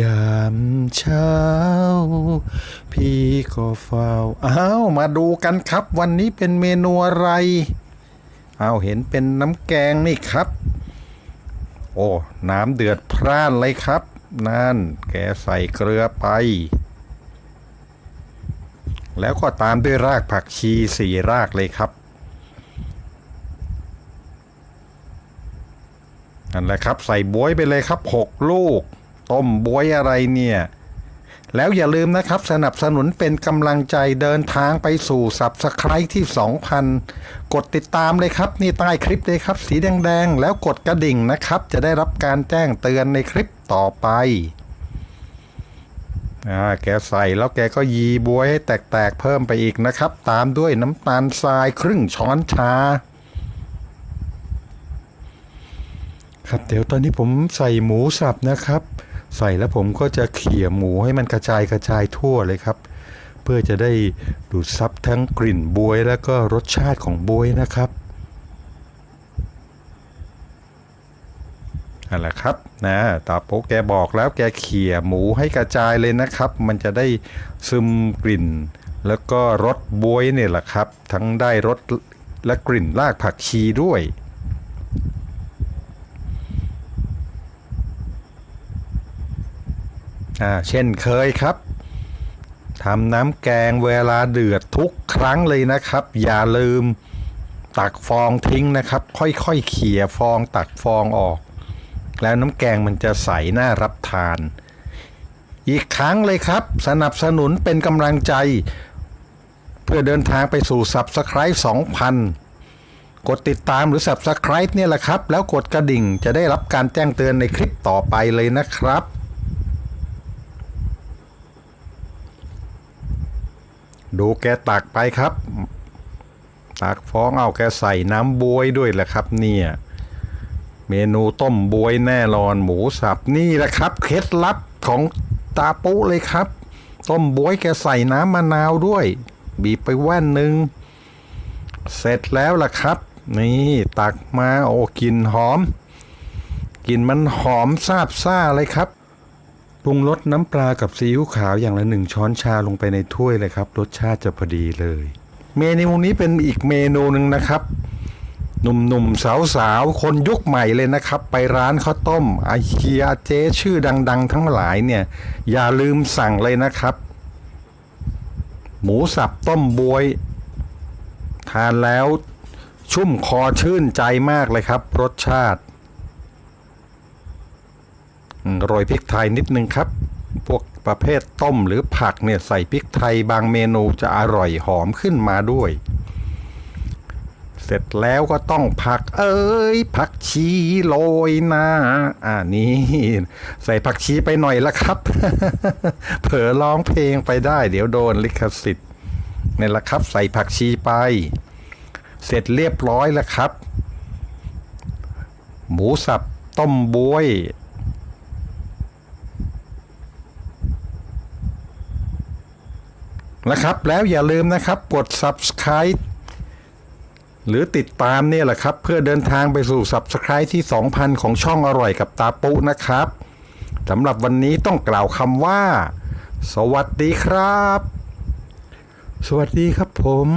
ยามเช้า พี่ก็เฝ้าอ้าวมาดูกันครับ วันนี้เป็นเมนูอะไรอ้าวเห็นเป็นน้ำแกงนี่ครับ โอ้น้ำเดือดพร่านเลยครับ นั่นแกใส่เกลือไป แล้วก็ตามด้วยรากผักชีสี่รากเลยครับนั่นแหละครับ ใส่บวยไปเลยครับหกลูก ต้มบวยอะไรเนี่ย แล้วอย่าลืมนะครับสนับสนุนเป็นกำลังใจเดินทางไปสู่สับสไครที่ 2,000 กดติดตามเลยครับ นี่ใต้คลิปเลยครับ สีแดงๆ แล้วกดกระดิ่งนะครับ จะได้รับการแจ้งเตือนในคลิปต่อไปอ่าแกใส่แล้วแกก็ยีบวยให้แตกๆเพิ่มไปอีกนะครับ ตามด้วยน้ำตาลทรายครึ่งช้อนชาครับเดี๋ยวตอนนี้ผมใส่หมูสับนะครับ ใส่แล้วผมก็จะเขี่ยหมูให้มันกระจายกระจายทั่วเลยครับ เพื่อจะได้ดูดซับทั้งกลิ่นบวยแล้วก็รสชาติของบวยนะครับนั่นแหละครับนะตาโป๊แกบอกแล้วแกเขี่ยหมูให้กระจายเลยนะครับ มันจะได้ซึมกลิ่น แล้วก็รสบวยเนี่ยแหละครับ ทั้งได้รสและกลิ่นรากผักชีด้วย อ่าเช่นเคยครับทำน้ำแกงเวลาเดือดทุกครั้งเลยนะครับ อย่าลืมตักฟองทิ้งนะครับ ค่อยๆเขี่ยฟองตักฟองออก แล้วน้ำแกงมันจะใสน่ารับทาน อีกครั้งเลยครับ สนับสนุนเป็นกำลังใจ เพื่อเดินทางไปสู่ Subscribe 2,000 กดติดตามหรือ Subscribe เนี่ยแหละครับ แล้วกดกระดิ่งจะได้รับการแจ้งเตือนในคลิปต่อไปเลยนะครับ ดูแกตักไปครับ ตักฟองเอาแกใส่น้ำบวยด้วยแหละครับ เนี่ยเมนูต้มบวยแน่นอนหมูสับนี่แหละครับ เคล็ดลับของตาปุเลยครับ ต้มบวยแกใส่น้ำมะนาวด้วย บีบไปแว่นหนึ่งเสร็จแล้วล่ะครับ นี่ตักมาโอ้กลินหอมกลินมันหอมซาบซ่าเลยครับ ปรุงรสน้ำปลากับซีอิ๊วขาวอย่างละหนึ่งช้อนชาลงไปในถ้วยเลยครับ รสชาติจะพอดีเลย เมนูนี้เป็นอีกเมนูหนึ่งนะครับหนุ่มๆสาวๆ คนยุคใหม่เลยนะครับ ไปร้านข้าวต้มไอเคียเจ๊ชื่อดัง ๆ ทั้งหลายเนี่ย อย่าลืมสั่งเลยนะครับ หมูสับต้มบวย ทานแล้วชุ่มคอชื่นใจมากเลยครับ รสชาติ โรยพริกไทยนิดนึงครับ พวกประเภทต้มหรือผักเนี่ยใส่พริกไทยบางเมนูจะอร่อยหอมขึ้นมาด้วย เสร็จแล้วก็ต้องผักเอ้ยผักชีโรยหน้าอ่านี่ใส่ผักชีไปหน่อยละครับ เผลอร้องเพลงไปได้เดี๋ยวโดนลิขสิทธิ์นี่ละครับ ใส่ผักชีไป เสร็จเรียบร้อยแล้วครับ หมูสับต้มบวย นะครับ แล้วอย่าลืมนะครับกด subscribe หรือติดตามเนี่ยแหละครับ เพื่อเดินทางไปสู่ subscribe ที่ 2,000 ของช่องอร่อยกับตาปุนะครับสำหรับวันนี้ต้องกล่าวคำว่า สวัสดีครับ สวัสดีครับผม